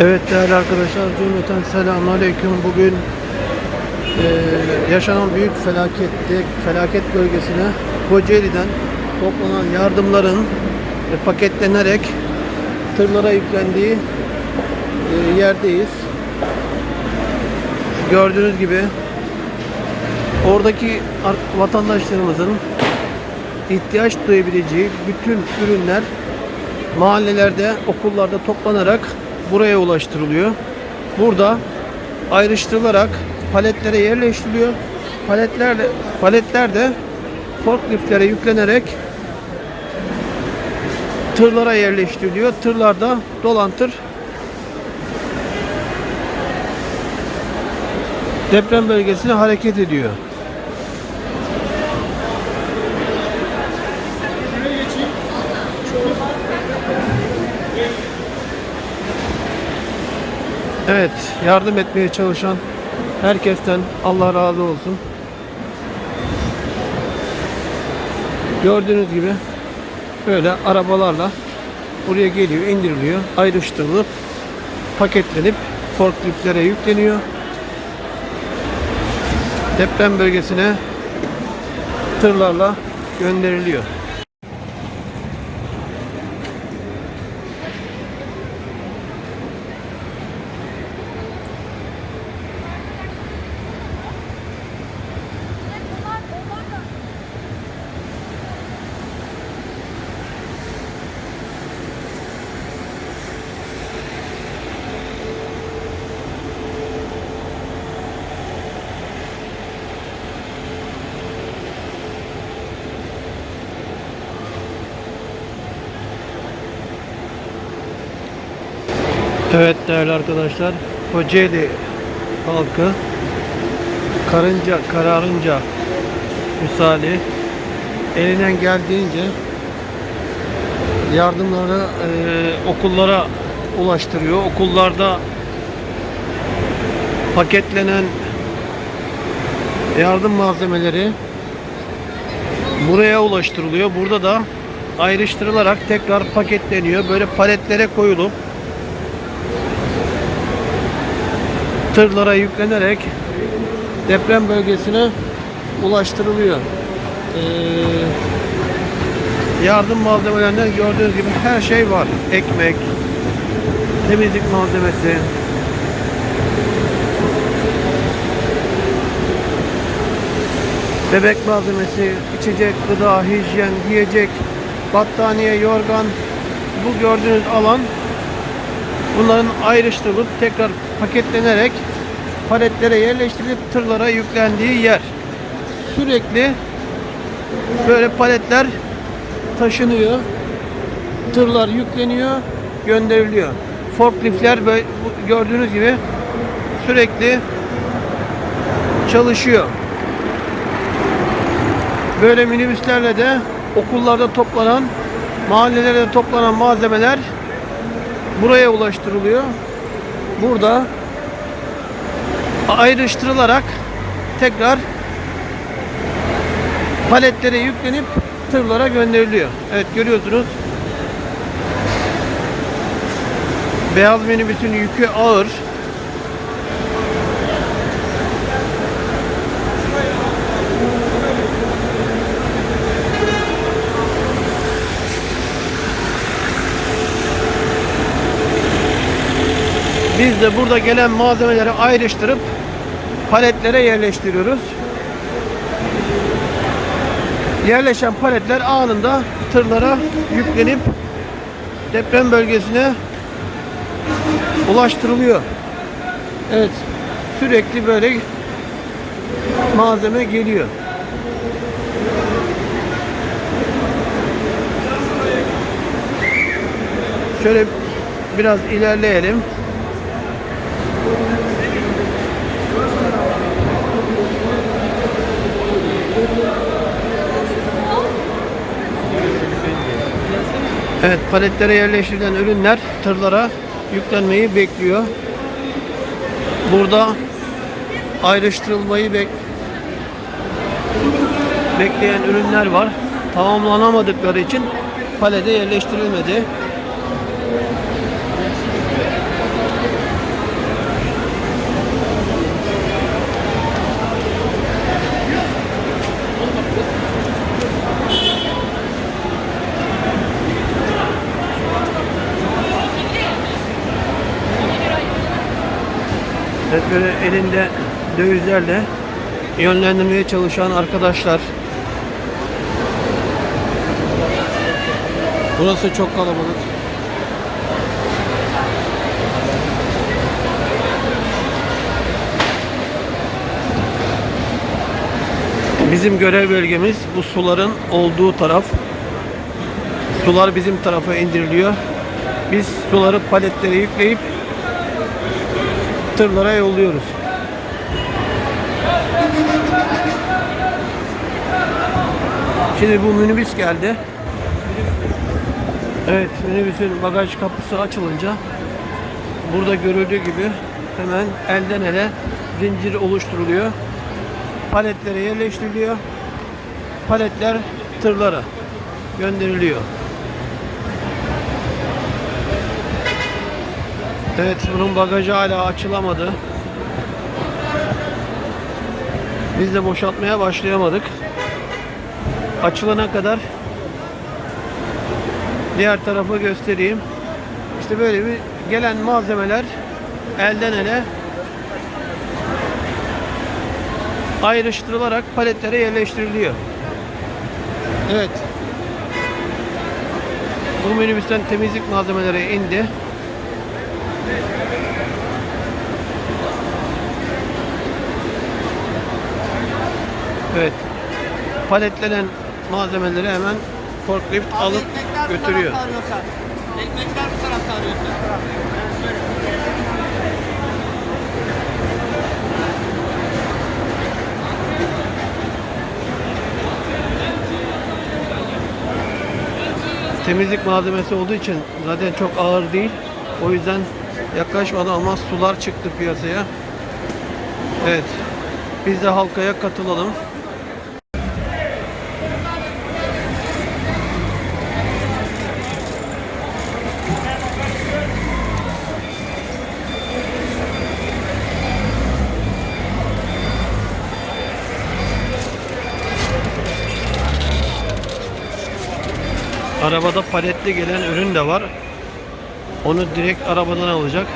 Evet değerli arkadaşlar, cümleten selamünaleyküm. Bugün eee, yaşanan büyük felakette, felaket bölgesine Kocaeli'den toplanan yardımların e, paketlenerek tırlara yüklendiği e, yerdeyiz. Gördüğünüz gibi oradaki ar- vatandaşlarımızın ihtiyaç duyabileceği bütün ürünler mahallelerde, okullarda toplanarak buraya ulaştırılıyor. Burada ayrıştırılarak paletlere yerleştiriliyor. Paletler de, paletler de forkliftlere yüklenerek tırlara yerleştiriliyor. Tırlarda dolan tır deprem bölgesine hareket ediyor. Evet, yardım etmeye çalışan herkesten Allah razı olsun. Gördüğünüz gibi böyle arabalarla buraya geliyor, indiriliyor, ayrıştırılıp paketlenip forkliftlere yükleniyor. Deprem bölgesine tırlarla gönderiliyor. Evet değerli arkadaşlar, Kocaeli halkı karınca kararınca misali elinden geldiğince yardımları eee, okullara ulaştırıyor. Okullarda paketlenen yardım malzemeleri buraya ulaştırılıyor. Burada da ayrıştırılarak tekrar paketleniyor. Böyle paletlere koyulup tırlara yüklenerek deprem bölgesine ulaştırılıyor. Ee, yardım malzemelerinden gördüğünüz gibi her şey var. Ekmek, temizlik malzemesi, bebek malzemesi, içecek, gıda, hijyen, yiyecek, battaniye, yorgan. Bu gördüğünüz alan Bunların ayrıştırılıp tekrar paketlenerek paletlere yerleştirilip tırlara yüklendiği yer. Sürekli böyle paletler taşınıyor. Tırlar yükleniyor, gönderiliyor. Forkliftler böyle gördüğünüz gibi sürekli çalışıyor. Böyle minibüslerle de okullarda toplanan, mahallelerde toplanan malzemeler buraya ulaştırılıyor. Burada ayrıştırılarak tekrar paletlere yüklenip tırlara gönderiliyor. Evet görüyorsunuz. Beyaz minibüsün yükü ağır. Biz de burada gelen malzemeleri ayrıştırıp paletlere yerleştiriyoruz. Yerleşen paletler anında tırlara yüklenip deprem bölgesine ulaştırılıyor. Evet, sürekli böyle malzeme geliyor. Şöyle biraz ilerleyelim. Evet paletlere yerleştirilen ürünler tırlara yüklenmeyi bekliyor. Burada ayrıştırılmayı bek bekleyen ürünler var. Tamamlanamadıkları için palete yerleştirilmedi. Evet böyle elinde dövizlerle yönlendirmeye çalışan arkadaşlar. Burası çok kalabalık. Bizim görev bölgemiz bu suların olduğu taraf. Sular bizim tarafa indiriliyor. Biz suları paletlere yükleyip tırlara yolluyoruz. Şimdi bu minibüs geldi. Evet minibüsün bagaj kapısı açılınca burada görüldüğü gibi hemen elden ele zincir oluşturuluyor. Paletlere yerleştiriliyor. Paletler tırlara gönderiliyor. Evet bunun bagajı hala açılamadı. Biz de boşaltmaya başlayamadık. Açılana kadar diğer tarafı göstereyim. İşte böyle bir gelen malzemeler elden ele ayrıştırılarak paletlere yerleştiriliyor. Evet. Bu minibüsten temizlik malzemeleri indi. Evet. Paletlenen malzemeleri hemen forklift alıp Ekmekler götürüyor. arıyorsa. Ekmekler bu tarafta arıyorsa. Temizlik malzemesi olduğu için zaten çok ağır değil. O yüzden yaklaşmadı ama sular çıktı piyasaya. Evet. Biz de halkaya katılalım. Arabada paletli gelen ürün de var. Onu direkt arabadan alacak.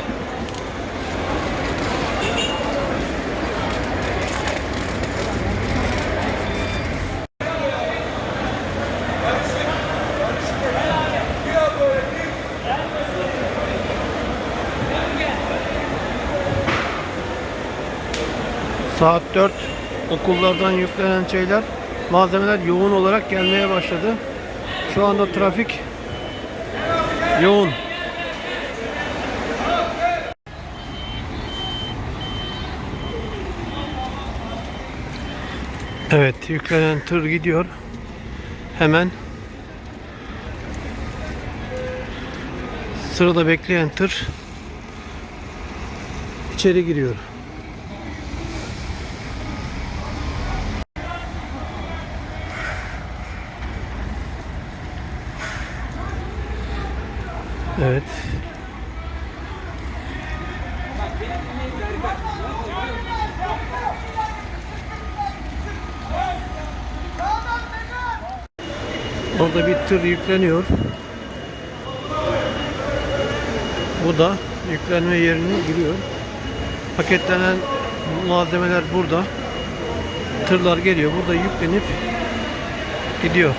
Saat 4 okullardan yüklenen şeyler, malzemeler yoğun olarak gelmeye başladı. Şu anda trafik yoğun. Evet, yüklenen tır gidiyor. Hemen sırada bekleyen tır içeri giriyor. Evet. Orada bir tır yükleniyor. Bu da yüklenme yerine giriyor. Paketlenen malzemeler burada. Tırlar geliyor. Burada yüklenip gidiyor.